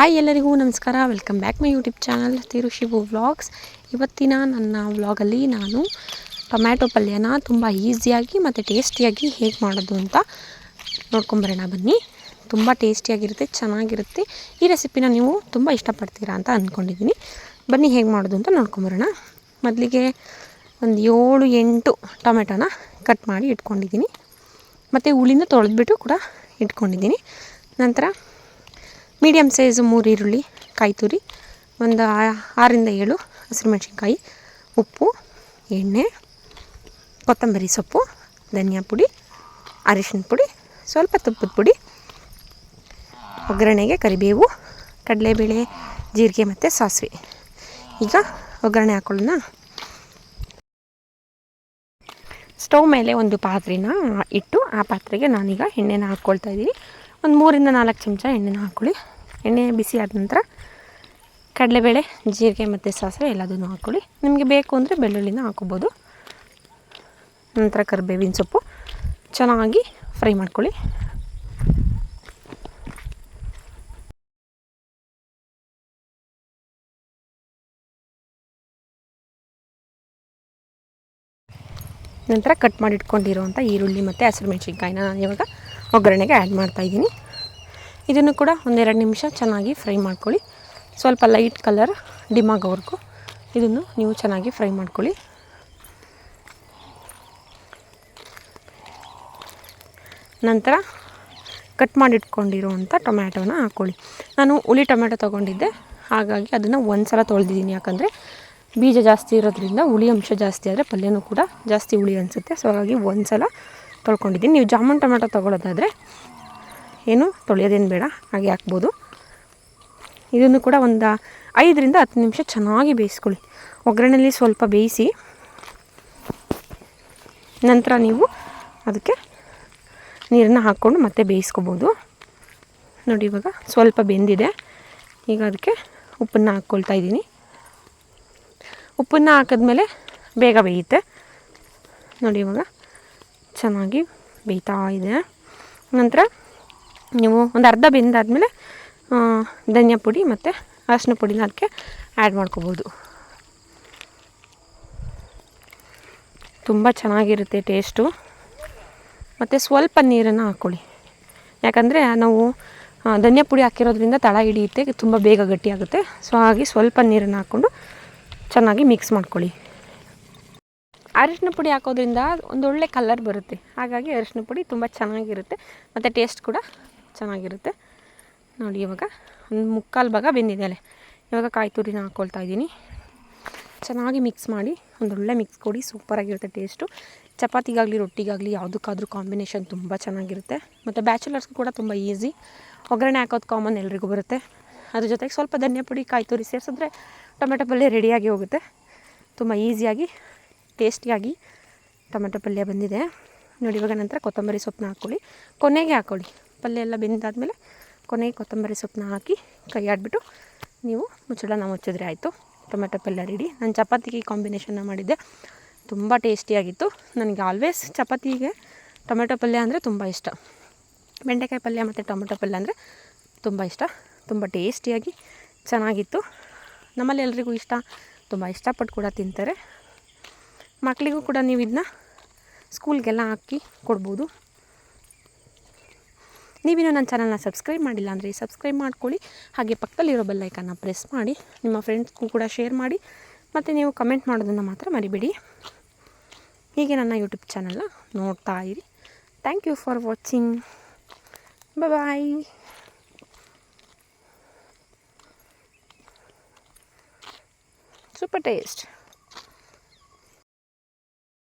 Hi ಎಲ್ಲರಿಗೂ ನಮಸ್ಕಾರ. Welcome back my YouTube channel Tirushivu vlogs ಇವತ್ತಿನ ನನ್ನ ವ್ಲಾಗಲ್ಲಿ ನಾನು ಟೊಮ್ಯಾಟೊ ಪಲ್ಯನ ತುಂಬ ಈಸಿಯಾಗಿ ಮತ್ತು ಟೇಸ್ಟಿಯಾಗಿ ಹೇಗೆ ಮಾಡೋದು ಅಂತ ನೋಡ್ಕೊಂಬರೋಣ ಬನ್ನಿ. ತುಂಬ ಟೇಸ್ಟಿಯಾಗಿರುತ್ತೆ ಚೆನ್ನಾಗಿರುತ್ತೆ. ಈ ರೆಸಿಪಿನ ನೀವು ತುಂಬ ಇಷ್ಟಪಡ್ತೀರಾ ಅಂತ ಅಂದ್ಕೊಂಡಿದ್ದೀನಿ ಬನ್ನಿ ಹೇಗೆ ಮಾಡೋದು ಅಂತ ನೋಡ್ಕೊಂಬರೋಣ. ಮೊದಲಿಗೆ ಒಂದು ಏಳು, ಎಂಟು ಟೊಮೆಟೊನ ಕಟ್ ಮಾಡಿ ಇಟ್ಕೊಂಡಿದ್ದೀನಿ. ಮತ್ತು ಹುಳಿನ ತೊಳೆದ್ಬಿಟ್ಟು ಕೂಡ ಇಟ್ಕೊಂಡಿದ್ದೀನಿ. ನಂತರ ಮೀಡಿಯಮ್ ಸೈಜು ಮೂರು ಈರುಳ್ಳಿ, ಕಾಯಿ ತುರಿ, ಒಂದು ಆರಿಂದ ಏಳು ಹಸಿರುಮೆಣ್ಸಿನ್ಕಾಯಿ, ಉಪ್ಪು, ಎಣ್ಣೆ, ಕೊತ್ತಂಬರಿ ಸೊಪ್ಪು, ಧನಿಯಾ ಪುಡಿ, ಅರಿಶಿನ ಪುಡಿ, ಸ್ವಲ್ಪ ತುಪ್ಪದ ಪುಡಿ, ಒಗ್ಗರಣೆಗೆ ಕರಿಬೇವು, ಕಡಲೆಬೇಳೆ, ಜೀರಿಗೆ ಮತ್ತು ಸಾಸಿವೆ. ಈಗ ಒಗ್ಗರಣೆ ಹಾಕೊಳ್ಳೋಣ. ಸ್ಟವ್ ಮೇಲೆ ಒಂದು ಪಾತ್ರೆನ ಇಟ್ಟು ಆ ಪಾತ್ರೆಗೆ ನಾನೀಗ ಎಣ್ಣೆನ ಹಾಕ್ಕೊಳ್ತಾ ಇದ್ದೀನಿ. ಒಂದು ಮೂರಿಂದ ನಾಲ್ಕು ಚಮಚ ಎಣ್ಣೆನ ಹಾಕ್ಕೊಳ್ಳಿ. ಎಣ್ಣೆ ಬಿಸಿ ಆದ ನಂತರ ಕಡಲೆಬೇಳೆ, ಜೀರಿಗೆ ಮತ್ತು ಸಾಸಿವೆ ಎಲ್ಲದನ್ನು ಹಾಕ್ಕೊಳ್ಳಿ ನಿಮಗೆ ಬೇಕು ಅಂದರೆ ಬೆಳ್ಳುಳ್ಳಿನ ಹಾಕೋಬೋದು ನಂತರ ಕರಿಬೇವಿನ ಸೊಪ್ಪು ಚೆನ್ನಾಗಿ ಫ್ರೈ ಮಾಡ್ಕೊಳ್ಳಿ. ನಂತರ ಕಟ್ ಮಾಡಿಟ್ಕೊಂಡಿರುವಂಥ ಈರುಳ್ಳಿ ಮತ್ತು ಹಸಿರು ಮೆಣಸಿನ್ಕಾಯಿನ ನಾನು ಇವಾಗ ಒಗ್ಗರಣೆಗೆ ಆ್ಯಡ್ ಮಾಡ್ತಾಯಿದ್ದೀನಿ ಇದನ್ನು ಕೂಡ ಒಂದೆರಡು ನಿಮಿಷ ಚೆನ್ನಾಗಿ ಫ್ರೈ ಮಾಡ್ಕೊಳ್ಳಿ. ಸ್ವಲ್ಪ ಲೈಟ್ ಕಲರ್ ಡಿಮ್ ಆಗೋವರೆಗೂ ಇದನ್ನು ನೀವು ಚೆನ್ನಾಗಿ ಫ್ರೈ ಮಾಡ್ಕೊಳ್ಳಿ. ನಂತರ ಕಟ್ ಮಾಡಿಟ್ಕೊಂಡಿರುವಂಥ ಟೊಮ್ಯಾಟೋನ ಹಾಕ್ಕೊಳ್ಳಿ ನಾನು ಹುಳಿ ಟೊಮ್ಯಾಟೊ ತೊಗೊಂಡಿದ್ದೆ. ಹಾಗಾಗಿ ಅದನ್ನು ಒಂದು ಸಲ ತೊಳೆದಿದ್ದೀನಿ. ಯಾಕಂದರೆ ಬೀಜ ಜಾಸ್ತಿ ಇರೋದ್ರಿಂದ ಹುಳಿ ಅಂಶ ಜಾಸ್ತಿ ಆದರೆ ಪಲ್ಯನೂ ಕೂಡ ಜಾಸ್ತಿ ಹುಳಿ ಅನಿಸುತ್ತೆ. ಸೊ ಹಾಗಾಗಿ ಒಂದು ಸಲ ತೊಳ್ಕೊಂಡಿದ್ದೀನಿ. ನೀವು ಜಾಮೂನ್ ಟೊಮ್ಯಾಟೊ ತೊಗೊಳೋದಾದರೆ ಏನು ತೊಳೆಯೋದೇನು ಬೇಡ, ಹಾಗೆ ಹಾಕ್ಬೋದು. ಇದನ್ನು ಕೂಡ ಒಂದು ಐದರಿಂದ ಹತ್ತು ನಿಮಿಷ ಚೆನ್ನಾಗಿ ಬೇಯಿಸ್ಕೊಳ್ಳಿ. ಒಗ್ಗರಣೆಯಲ್ಲಿ ಸ್ವಲ್ಪ ಬೇಯಿಸಿ, ನಂತರ ನೀವು ಅದಕ್ಕೆ ನೀರನ್ನು ಹಾಕ್ಕೊಂಡು ಮತ್ತೆ ಬೇಯಿಸ್ಕೋಬೋದು. ನೋಡಿ ಇವಾಗ ಸ್ವಲ್ಪ ಬೆಂದಿದೆ. ಈಗ ಅದಕ್ಕೆ ಉಪ್ಪನ್ನು ಹಾಕ್ಕೊಳ್ತಾ ಇದ್ದೀನಿ. ಉಪ್ಪನ್ನು ಹಾಕಿದ್ಮೇಲೆ ಬೇಗ ಬೇಯುತ್ತೆ. ನೋಡಿ ಇವಾಗ ಚೆನ್ನಾಗಿ ಬೇಯ್ತಾ ಇದೆ. ನಂತರ ನೀವು ಒಂದು ಅರ್ಧ ಬೆಂದಾದಮೇಲೆ ಧನಿಯಾ ಪುಡಿ ಮತ್ತು ಅರಶಿನ ಪುಡಿನ ಅದಕ್ಕೆ ಆ್ಯಡ್ ಮಾಡ್ಕೋಬೋದು. ತುಂಬ ಚೆನ್ನಾಗಿರುತ್ತೆ ಟೇಸ್ಟು ಮತ್ತು ಸ್ವಲ್ಪ ನೀರನ್ನು ಹಾಕ್ಕೊಳ್ಳಿ ಯಾಕಂದರೆ ನಾವು ಧನಿಯ ಪುಡಿ ಹಾಕಿರೋದ್ರಿಂದ ತಳ ಹಿಡಿಯುತ್ತೆ, ತುಂಬ ಬೇಗ ಗಟ್ಟಿಯಾಗುತ್ತೆ ಸೊ ಹಾಗೆ ಸ್ವಲ್ಪ ನೀರನ್ನು ಹಾಕ್ಕೊಂಡು ಚೆನ್ನಾಗಿ ಮಿಕ್ಸ್ ಮಾಡ್ಕೊಳ್ಳಿ. ಅರಿಶಿನ ಪುಡಿ ಹಾಕೋದ್ರಿಂದ ಒಂದು ಒಳ್ಳೆ ಕಲರ್ ಬರುತ್ತೆ. ಹಾಗಾಗಿ ಅರಿಶಿನ ಪುಡಿ ತುಂಬ ಚೆನ್ನಾಗಿರುತ್ತೆ. ಮತ್ತು ಟೇಸ್ಟ್ ಕೂಡ ಚೆನ್ನಾಗಿರುತ್ತೆ. ನೋಡಿ, ಇವಾಗ ಒಂದು ಮುಕ್ಕಾಲು ಭಾಗ ಬೆಂದಿದೆ ಇವಾಗ ಕಾಯಿ ತುರಿನ ಹಾಕ್ಕೊಳ್ತಾ ಇದ್ದೀನಿ. ಚೆನ್ನಾಗಿ ಮಿಕ್ಸ್ ಮಾಡಿ ಒಂದೊಳ್ಳೆ ಮಿಕ್ಸ್ ಕೊಡಿ ಸೂಪರಾಗಿರುತ್ತೆ ಟೇಸ್ಟು ಚಪಾತಿಗಾಗಲಿ, ರೊಟ್ಟಿಗಾಗಲಿ, ಯಾವುದಕ್ಕಾದ್ರೂ ಕಾಂಬಿನೇಷನ್ ತುಂಬ ಚೆನ್ನಾಗಿರುತ್ತೆ. ಮತ್ತು ಬ್ಯಾಚುಲರ್ಸ್ಗೂ ಕೂಡ ತುಂಬ ಈಸಿ ಒಗ್ಗರಣೆ ಹಾಕೋದು ಕಾಮನ್ ಎಲ್ರಿಗೂ ಬರುತ್ತೆ. ಅದ್ರ ಜೊತೆಗೆ ಸ್ವಲ್ಪ ಧನ್ಯ ಪುಡಿ, ಕಾಯಿ ತುರಿ ಸೇರಿಸಿದ್ರೆ ಟೊಮೆಟೊ ಪಲ್ಯ ರೆಡಿಯಾಗಿ ಹೋಗುತ್ತೆ. ತುಂಬ ಈಸಿಯಾಗಿ ಟೇಸ್ಟಿಯಾಗಿ ಟೊಮೆಟೊ ಪಲ್ಯ ಬಂದಿದೆ. ನೋಡಿ, ಇವಾಗ ನಂತರ ಕೊತ್ತಂಬರಿ ಸೊಪ್ಪನ್ನ ಹಾಕ್ಕೊಳ್ಳಿ. ಕೊನೆಗೆ ಹಾಕ್ಕೊಳ್ಳಿ. ಪಲ್ಯ ಎಲ್ಲ ಬೆಂದಾದಮೇಲೆ ಕೊನೆಗೆ ಕೊತ್ತಂಬರಿ ಸೊಪ್ಪನ್ನ ಹಾಕಿ ಕೈ ಆಡಿಬಿಟ್ಟು ನೀವು ಮುಚ್ಚಳನ ಮುಚ್ಚಿದ್ರೆ ಆಯಿತು. ಟೊಮೆಟೊ ಪಲ್ಯ ರೆಡಿ ನಾನು ಚಪಾತಿಗೆ ಕಾಂಬಿನೇಷನ್ನ ಮಾಡಿದ್ದೆ. ತುಂಬ ಟೇಸ್ಟಿಯಾಗಿತ್ತು ನನಗೆ ಆಲ್ವೇಸ್ ಚಪಾತಿಗೆ ಟೊಮೆಟೊ ಪಲ್ಯ ಅಂದರೆ ತುಂಬ ಇಷ್ಟ. ಬೆಂಡೆಕಾಯಿ ಪಲ್ಯ ಮತ್ತು ಟೊಮೆಟೊ ಪಲ್ಯ ಅಂದರೆ ತುಂಬ ಇಷ್ಟ. ತುಂಬ ಟೇಸ್ಟಿಯಾಗಿ ಚೆನ್ನಾಗಿತ್ತು. ನಮ್ಮಲ್ಲಿ ಎಲ್ರಿಗೂ ಇಷ್ಟ. ತುಂಬ ಇಷ್ಟಪಟ್ಟು ಕೂಡ ತಿಂತಾರೆ. ಮಕ್ಕಳಿಗೂ ಕೂಡ ನೀವು ಇದನ್ನ ಸ್ಕೂಲ್ಗೆಲ್ಲ ಹಾಕಿ ಕೊಡ್ಬೋದು. ನೀವಿನ್ನೂ ನನ್ನ ಚಾನಲ್ನ ಸಬ್ಸ್ಕ್ರೈಬ್ ಮಾಡಿಲ್ಲ ಅಂದರೆ ಸಬ್ಸ್ಕ್ರೈಬ್ ಮಾಡ್ಕೊಳ್ಳಿ. ಹಾಗೆ ಪಕ್ಕದಲ್ಲಿರೋ ಬೆಲ್ಲೈಕನ್ನ ಪ್ರೆಸ್ ಮಾಡಿ, ನಿಮ್ಮ ಫ್ರೆಂಡ್ಸ್ಗೂ ಕೂಡ ಶೇರ್ ಮಾಡಿ, ಮತ್ತು ನೀವು ಕಮೆಂಟ್ ಮಾಡೋದನ್ನು ಮಾತ್ರ ಮರಿಬೇಡಿ. ಹೀಗೆ ನನ್ನ ಯೂಟ್ಯೂಬ್ ಚಾನಲ್ನ ನೋಡ್ತಾ ಇರಿ. Thank you for watching bye super taste